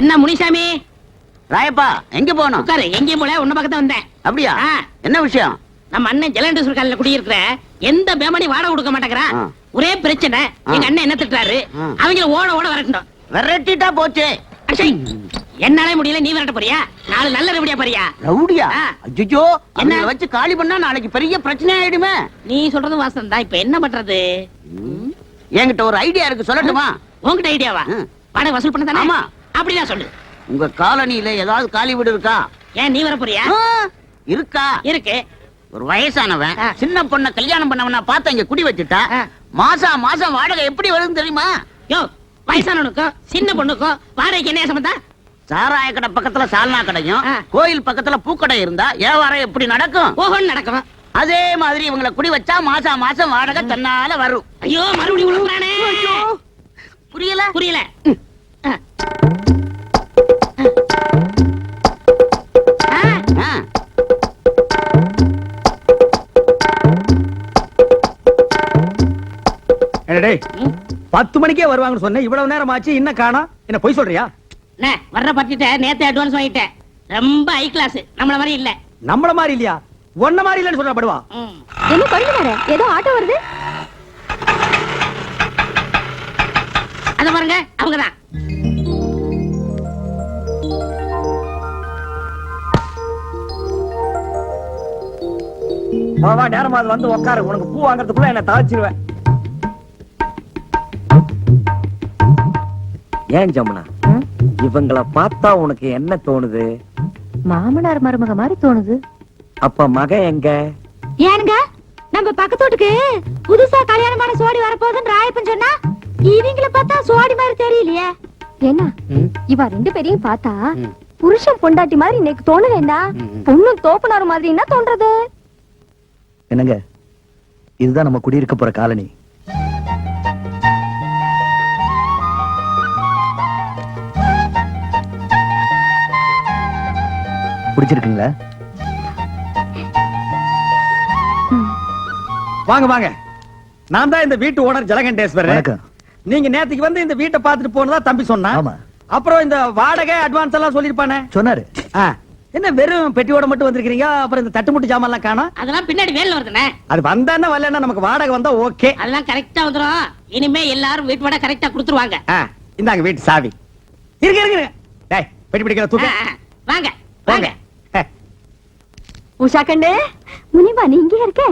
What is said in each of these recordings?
என்ன முனிசாமி? ராயப்பா எங்க போகணும்? உட்காரு எங்கேயும் போல உன்ன பக்கத்துல வந்தேன். அப்படியா. என்ன விஷயம்? நம்ம அண்ணன் ஜலண்டேஸ்வர் காலையில குடியிருக்கிற எந்த பேமணி வாடகை கொடுக்க மாட்டேங்கிறான். ஒரே பிரச்சனை. எங்க அண்ணன் என்ன திட்டுறாரு. அவங்கள ஓட ஓட வரட்டணும். விரட்டிட்டா போச்சு. என்னாலே முடியல நீ விரட்ட போறியா? நாலு நல்ல ரெவடியா பாரியா ரவுடியா. அஜ்ஜோ என்ன? வச்சு காலி பண்ணா நாளைக்கு பெரிய பிரச்சனை ஆயிடுமே. நீ சொல்றது வாசம் தான் இப்ப என்ன பண்றது? என்கிட்ட ஒரு ஐடியா இருக்கு சொல்லட்டுமா? உன்கிட்ட ஐடியாவா. வாடகை வசூல் பண்ண தானே? ஆமா. அப்படிதான் சொல்லு. உங்க காலனியில ஏதாவது காலி வீடு இருக்கா? ஏன் நீ வர போறியா இருக்கா? இருக்கு. ஒரு வயசானவன். சின்ன பொண்ண கல்யாணம் பண்ணவனா பார்த்து இங்க குடி வச்சுட்டா ஆ. மாசம் வாடகை எப்படி வருதுன்னு தெரியுமா? யோ வயசானவனுக்கும் சின்ன பொண்ணுக்கும் வாடகைக்கு என்ன சம்பந்தம்? சாராய கடை பக்கத்துல சால்னா கடையும். கோயில் பக்கத்துல பூக்கடை இருந்தா வியாபாரம் எப்படி நடக்கும்? ஓஹோன்னு நடக்கும்? அதே மாதிரி இவங்கள குடி வச்சா மாசம் மாசம் வாடகை தன்னால வரும். ஐயோ மறுபடியும் புரியல? புரியல. டேய். பத்து மணிக்கே வருவாங்கன்னு சொன்னேன். இவ்வளவு நேரம் ஆச்சு இன்னும் காணா? என்ன பொய் சொல்றியா? அண்ணே, வர்ற பட்டிட்ட நேத்து அட்வான்ஸ் வாங்கிட்டேன். ரொம்ப ஹை கிளாஸ் நம்மள மாதிரி இல்ல. நம்மள மாதிரி இல்லையா? ஒன்ன மாதிரி இல்லைன்னு சொல்ற படுவா. என்ன பண்ணுறாரு ஏதோ ஆட்டோ வருது? அத பாருங்க அவங்கதான். வா நேரமா அது வந்து உட்காரு உனக்கு பூ வாங்குறதுக்குள்ள என்ன தாழ்ச்சிருவேன் ஏன் ஜமுனா? இவங்கள பார்த்தா உனக்கு என்ன தோணுது? மாமனார் மருமக மாதிரி தோணுது. அப்ப மக எங்க? ஏனுங்க? நம்ம பக்கத்து வீட்டுக்கு புதுசா கல்யாணமான சோடி வரப்போகுதுன்னு ராயப்பன் சொன்னா இவங்கள பார்த்தா சோடி மாதிரி தெரியலையே. என்ன? இவ ரெண்டு பேரையும் பார்த்தா புருஷன் பொண்டாட்டி மாதிரி இன்னைக்கு தோணலைன்னா பொண்ணு தோப்பனார் மாதிரி என்ன தோன்றது. என்னங்க? இதுதான் நம்ம குடியிருக்க போற காலனி. பிடிச்சிருக்குங்களா? வாங்க வாங்க. நான் தான் இந்த வீட்டு ஓனர் ஜலகண்டேஸ்வரர் வணக்கம். நீங்க நேத்துக்கு வந்து இந்த வீட்டை பார்த்துட்டு போனதா தம்பி சொன்னான் ஆமா. அப்புறம் இந்த வாடகை அட்வான்ஸ் எல்லாம் சொல்லிருப்பானே சொன்னாரு. என்ன வெறும் பெட்டியோட மட்டும் வந்திருக்கீங்க அப்புறம் இந்த தட்டுமுட்டு ஜாமான் எல்லாம் காணோம்? அதெல்லாம் பின்னாடி வேலை வருதுண்ணே. அது வந்தானே வரலன்னா நமக்கு வாடகை வந்தா ஓகே. அதெல்லாம் கரெக்டா வந்துரும். இனிமே எல்லாரும் வீட்டு வாடகை கரெக்டா கொடுத்துருவாங்க. இந்தாங்க வீட்டு சாவி. இருங்க இருங்க. டேய் பெட்டி பிடிக்கிற தூக்க. வாங்க வாங்க. உஷா கண்ணு முனிமா நீ இங்கே இருக்க?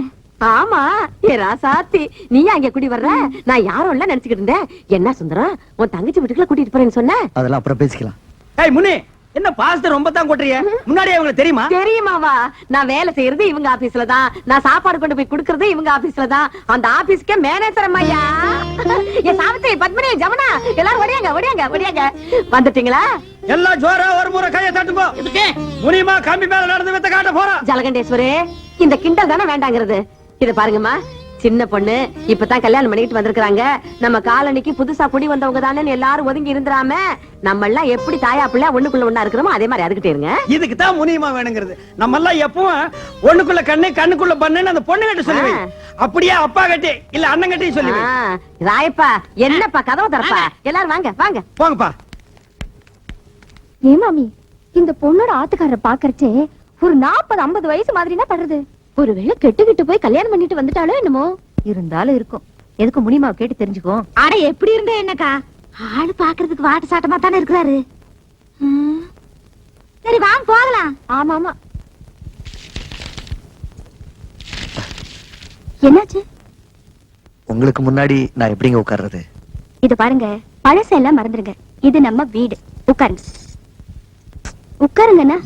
ஆமா ஏ ராசாத்தி நீ அங்க குடி வர்ற? நான் யாரும் இல்ல நினைச்சுக்கிட்டு இருந்தேன்? என்ன சுந்தரம் உன் தங்கச்சி வீட்டுக்குள்ள கூட்டிட்டு போறேன்னு சொன்ன? அதெல்லாம் அப்புறம் பேசிக்கலாம். ஏய் முனி என்ன பாஸ்டர் ரொம்ப தான் கொட்டுறிய முன்னாடியே உங்களுக்கு தெரியுமா? தெரியுமாவா நான் வேலை செய்யறது இவங்க ஆபீஸ்ல தான். நான் சாப்பாடு கொண்டு போய் கொடுக்கறது இவங்க ஆபீஸ்ல தான். அந்த ஆபீஸ்க்கே மேனேஜர் அம்மையா? என் சாவித்திரி பத்மினி ஜமுனா எல்லாரும் ஒடியாங்க ஒடியாங்க ஒடியாங்க வந்துட்டீங்களா? எல்லாம் ஜோரா ஒரு முறை கையை தட்டுப்போ எதுக்கு? முனிமா கம்பி மேல நடந்து வித்த காட்ட போறோம் ஜலகண்டேஸ்வரே இந்த கிண்டல் தானே வேண்டாங்கிறது. இத பாருங்கம்மா சின்ன பொண்ணு இப்பதான் கல்யாணம் பண்ணிட்டு வந்திருக்காங்க நம்ம காலனிக்கு புதுசா குடி வந்தவங்க தானே எல்லாரும் ஒதுங்கி இருந்துராம நம்ம எல்லாம் எப்படி தாயா பிள்ளை ஒண்ணுக்குள்ள ஒண்ணா இருக்கிறோமோ அதே மாதிரி அதுக்கிட்டே இருங்க. இதுக்கு தான் முனியமா வேணுங்கிறது. நம்ம எல்லாம் எப்பவும் ஒண்ணுக்குள்ள கண்ணு கண்ணுக்குள்ள பண்ணுன்னு அந்த பொண்ணு கிட்ட சொல்லி வை. ஆ. அப்படியே அப்பா கட்டி இல்ல அண்ணன் கட்டி சொல்லி வை. ஆ, ராயப்பா என்னப்பா கதவை திறப்பா? எல்லாரும் வாங்க வாங்க. போங்கப்பா. ஏ மாமி இந்த பொண்ணோட ஆத்துக்காரரை பாக்குறச்சே ஒரு நாற்பது ஐம்பது வயசு மாதிரினா படுறது. ஒருவேளை கெட்டுக்கிட்டு போய் கல்யாணம் பண்ணிட்டு வந்துட்டாலோ என்னமோ? இருந்தாலும் இருக்கும். எதுக்கு முனிமா கேட்டு தெரிஞ்சுக்கோ அட எப்படி இருந்தே என்னக்கா? ஆளு பாக்குறதுக்கு வாட்டு சாட்டமா தானே இருக்கிறாரு. சரி வாங்க போகலாம். ஆமா ஆமா என்னாச்சு? உங்களுக்கு முன்னாடி நான் எப்படிங்க உட்கார்றது? இது பாருங்க பழசெல்லாம் மறந்துருங்க. இது நம்ம வீடு. உட்காருங்க. உட்காருங்கண்ணா.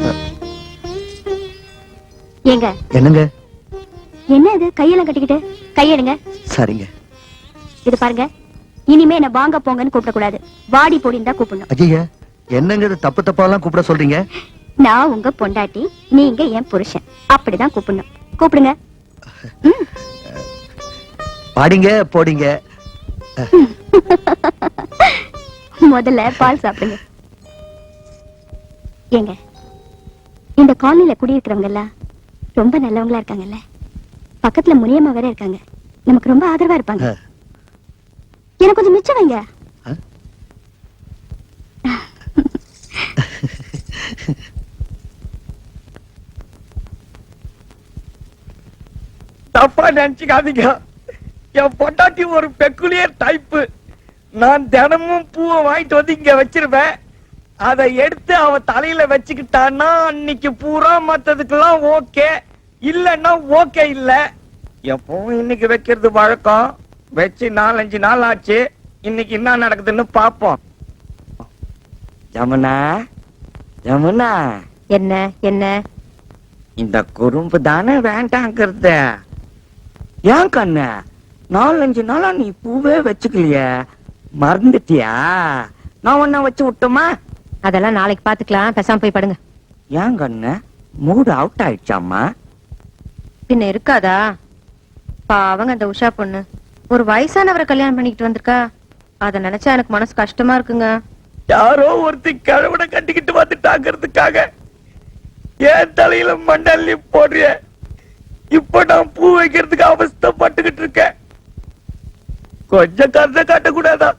ஏங்க. என்னங்க? என்ன இது கையெல்லாம் கட்டிக்கிட்டு? கையெடுங்க சரிங்க. இது பாருங்க. இனிமே என்ன வாங்க போங்கன்னு கூப்பிடக்கூடாது. வாடி போடின்னு தான் கூப்பிடணும். ஐயா என்னங்க இது? தப்பு தப்பாலாம் கூப்பிட சொல்றீங்க? நான் உங்க பொண்டாட்டி நீங்க என் புருஷன். அப்படிதான் கூப்பிடணும். கூப்பிடுங்க. பாடிங்க. போடிங்க முதல்ல பால் சாப்பிடுங்க. ஏங்க இந்த காலனில குடியிருக்கிறவங்க எல்லாம் ரொம்ப நல்லவங்களா இருக்காங்கல்ல? பக்கத்துல முனியம்மா வேற இருக்காங்க. நமக்கு ரொம்ப ஆதரவா இருப்பாங்க. எனக்கு கொஞ்சம் மிச்சம் வைங்க? தப்பா நினைச்சுக்காதீங்க. என் பொண்டாட்டி ஒரு பெக்குலியர் டைப்பு நான் தினமும் பூவை வாங்கிட்டு வந்து இங்க வச்சிருவேன். அதை எடுத்து அவ தலையில வச்சுக்கிட்டான்னா அன்னைக்கு பூரா மத்ததுக்கெல்லாம் ஓகே. இல்லன்னா ஓகே இல்ல. எப்பவும் இன்னைக்கு வைக்கிறது வழக்கம். வச்சு நாலஞ்சு நாள் ஆச்சு. இன்னைக்கு என்ன நடக்குதுன்னு பாப்போம் ஜமுனா ஜமுனா. என்ன என்ன? இந்த குறும்பு தானே வேண்டாங்கிறது. ஏன் கண்ணு? நாலஞ்சு நாளா நீ பூவே வச்சுக்கலையே. மறந்துட்டியா? நான் ஒன்ன வச்சு விட்டுமா? அதெல்லாம் நாளைக்கு பாத்துக்கலாம். பேசாம போய் படுங்க. ஏன் கண்ணு? மூடு அவுட் ஆயிடுச்சாமா பின்ன இருக்காதா? பாவங்க அந்த உஷா பொண்ணு. ஒரு வயசானவரை கல்யாணம் பண்ணிக்கிட்டு வந்திருக்கா. அத நினைச்சா எனக்கு மனசு கஷ்டமா இருக்குங்க. யாரோ ஒருத்தி கழுவனை கட்டிக்கிட்டு வந்துட்டாங்கிறதுக்காக ஏன் தலையில மண்டல்லி போடுறிய இப்ப நான் பூ வைக்கிறதுக்கு அவஸ்தைப்பட்டுக்கிட்டு இருக்கேன். கொஞ்சம் கருத்தை காட்டக்கூடாதா?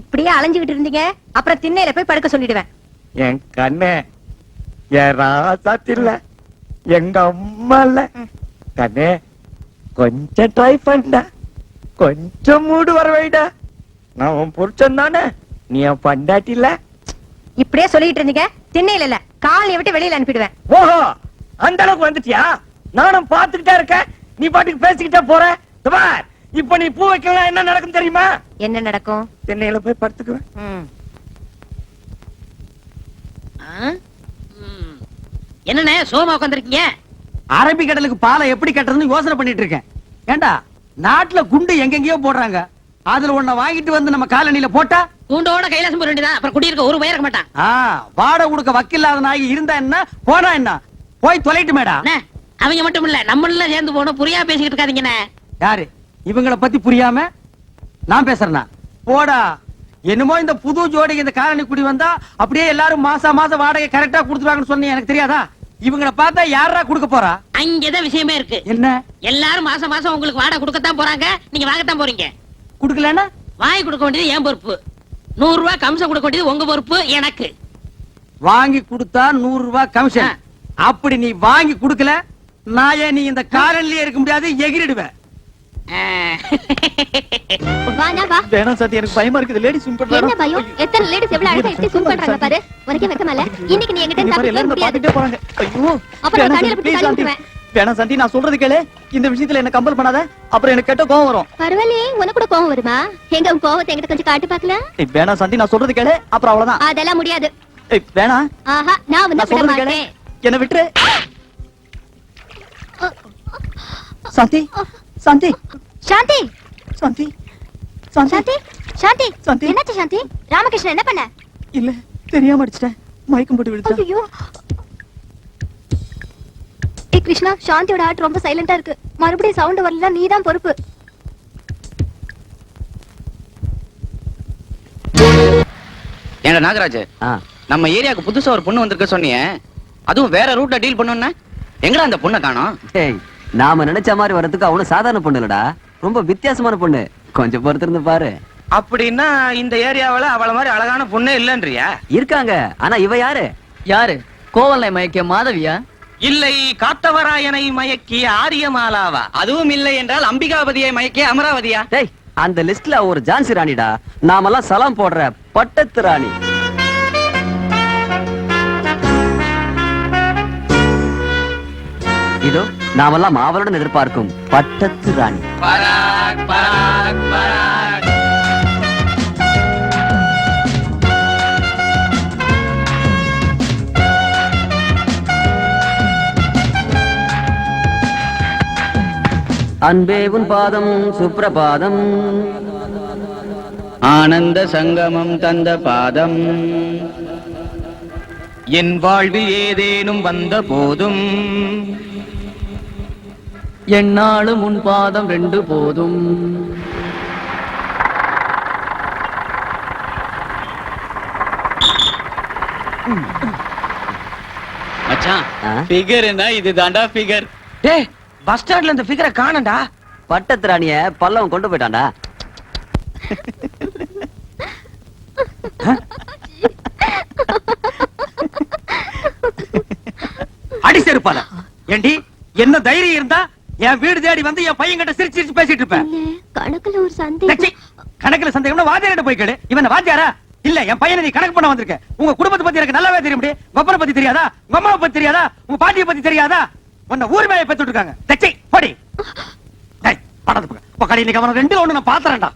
இப்படியே அலைஞ்சுகிட்டு இருந்தீங்க அப்புறம் திண்ணையில போய் படுக்க சொல்லிடுவேன். என் கண்ணே என் ராசாத்தில்ல எங்க அம்மா இல்ல. கண்ணே கொஞ்சம் ட்ரை பண்ண. கொஞ்சம் மூடு வர வைடா நான் உன் புருஷன் தானே. நீ என் பண்டாட்டி இல்ல. இப்படியே சொல்லிட்டு இருந்தீங்க திண்ணையில இல்ல காலையை விட்டு வெளியில அனுப்பிடுவேன். ஓஹோ அந்த அளவுக்கு வந்துட்டியா? நானும் பாத்துக்கிட்டே இருக்கேன். நீ பாட்டுக்கு பேசிக்கிட்டே போற. இப்ப நீ பூ வைக்கலாம் என்ன நடக்கும் தெரியுமா? என்ன நடக்கும்? திண்ணையில போய் படுத்துக்குவேன். என்னண்ணே சோமா உட்காந்துருக்கீங்க அரபி கடலுக்கு பாலை எப்படி கட்டுறதுன்னு யோசனை பண்ணிட்டு இருக்கேன். ஏண்டா நாட்டுல குண்டு எங்கெங்கயோ போடுறாங்க. அதுல ஒண்ண வாங்கிட்டு வந்து நம்ம காலனில போட்டா? கூண்டோட கைலாசம் போக வேண்டியதான் அப்புறம் குடியிருக்க ஒரு பையன் இருக்க மாட்டான் ஆ வாடகை கொடுக்க வக்கில்லாத நாய் இருந்தா என்ன போனா என்ன? போய் தொலைட்டு மேடா அவங்க மட்டும் இல்ல நம்மள சேர்ந்து போகணும். புரியா பேசிக்கிட்டு இருக்காதீங்கண்ணே. யாரு? இவங்கள பத்தி புரியாம நான் பேசுறேனா? போடா. என்னமோ இந்த புது ஜோடிக்கு இந்த காலனி குடி வந்தா அப்படியே எல்லாரும் மாசா மாசம் வாடகை கரெக்டா கொடுத்துருவாங்கன்னு சொன்னீங்க. எனக்கு தெரியாதா? இவங்கள பார்த்தா யாரா கொடுக்க போறா? அங்கதான் விஷயமே இருக்கு. என்ன? எல்லாரும் மாசம் மாசம் உங்களுக்கு வாடகை கொடுக்கத்தான் போறாங்க. நீங்க வாங்கத்தான் போறீங்க. குடுக்கலன்னா? வாங்கி கொடுக்க வேண்டியது என் பொறுப்பு. நூறு ரூபாய் கம்சம் கொடுக்க வேண்டியது உங்க பொறுப்பு எனக்கு. வாங்கி கொடுத்தா நூறு ரூபாய் கமிஷன். அப்படி நீ வாங்கி கொடுக்கல நான் ஏன் நீ இந்த காலனிலேயே இருக்க முடியாது எகிரிடுவேன். வேணாம் சாத்தி எனக்கு பயமா இருக்குது. லேடிஸ் என்ன பயம்? எத்தனை லேடிஸ் எவ்வளவு அழகா எப்படி ஸ்விம் பண்றாங்க பாரு. உனக்கே வெக்கமல்ல இன்னைக்கு நீ என்கிட்ட தப்பிக்கவே முடியாது. பாத்துட்டே போறாங்க. ஐயோ அப்புறம் வேணாம் தண்ணியில சாந்தி, தள்ளி. வேணாம் நான் சொல்றது கேளு. இந்த விஷயத்துல என்ன கம்பல் பண்ணாத. அப்புறம் எனக்கு கெட்ட கோவம் வரும். பரவாயில்லையே உனக்கு கூட கோவம் வருமா? எங்க உன் கோவத்தை என்கிட்ட கொஞ்சம் காட்டு பாக்கலாம் ஏய், வேணாம் சாந்தி நான் சொல்றது கேளு. அப்புறம் அவ்வளவுதான். அதெல்லாம் முடியாது. ஏய், வேணாம். ஆஹா நான் வந்து சொல்றது கேளு. என்ன விட்டுரு. சாந்தி சாந்தி. சாந்தி. சாந்தி. சாந்தி. சாந்தி. சாந்தி. சாந்தி. என்னாச்சு சாந்தி? ராமகிருஷ்ணன் என்ன பண்ண? இல்ல தெரியாம அடிச்சிட்டேன். மயக்கம் போட்டு விழுந்தேன் ஐயோ ஏ கிருஷ்ணா சாந்தியோட ஆட் ரொம்ப சைலண்டா இருக்கு. மறுபடியும் சவுண்ட் வரல நீ தான் பொறுப்பு. ஏன்டா நாகராஜ்? நம்ம ஏரியாவுக்கு புதுசா ஒரு பொண்ணு வந்திருக்க சொன்னியே. அதுவும் வேற ரூட்ல டீல் பண்ணுன்னா எங்கடா அந்த பொண்ணை காணோம்? டேய் நாம நினைச்ச மாதிரி வரதுக்கு அவனும் சாதாரண பொண்ணு இல்லடா ரொம்ப வித்தியாசமான பொண்ணு. கொஞ்சம் பொறுத்திருந்து பாரு. அப்படின்னா இந்த ஏரியாவுல அவள மாதிரி அழகான பொண்ணே இல்லன்றியா? இருக்காங்க. ஆனா இவ யாரு? யாரு? கோவலை மயக்கிய மாதவியா? இல்லை காத்தவராயனை மயக்கிய ஆரியமாலாவா? அதுவும் இல்லை என்றால் அம்பிகாபதியை மயக்கிய அமராவதியா? டேய் அந்த லிஸ்ட்ல ஒரு ஜான்சி ராணிடா. நாமெல்லாம் சலாம் போடுற பட்டத்து ராணி. இதோ நாமெல்லாம் ஆவலுடன் எதிர்பார்க்கும் பட்டத்து ராணி. அன்பே உன் பாதம் சுப்ரபாதம். ஆனந்த சங்கமம் தந்த பாதம். என் வாழ்வில் ஏதேனும் வந்த போதும் என்னாலும் உன் பாதம் ரெண்டு போதும். மச்சான்? ஃபிகர்னா இது தாண்டா ஃபிகர் டேய் பஸ் ஸ்டாண்ட்ல இந்த ஃபிகரை காணண்டா பட்டத்து ராணிய பல்லவன் கொண்டு போயிட்டான்டா. செருப்பால. ஏண்டி என்ன தைரியம் இருந்தா என் வீடு தேடி வந்து என் பையன் கிட்ட சிரிச்சு சிரிச்சு பேசிட்டு இருப்பேன். கணக்குல ஒரு லட்சி, கணக்குல சந்தேகம்னா வாத்தியார்கிட்ட போய் கேளு. இவன் வாத்தியாரா? இல்ல என் பையனை நீ கணக்கு பண்ண வந்திருக்க. உங்க குடும்பத்தை பத்தி எனக்கு நல்லாவே தெரியும் ஒப்பனை பத்தி தெரியாதா? உங்க அம்மாவை பத்தி தெரியாதா? உங்க பாட்டியை பத்தி தெரியாதா? உன்னை ஊர் மேல பெத்து இருக்காங்க. தச்சை போடி. உக்காடி இன்னைக்கு அவன ரெண்டு ஒண்ணு நான் பாத்துறேன்டா.